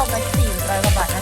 ากัน400กว่าบาทนะ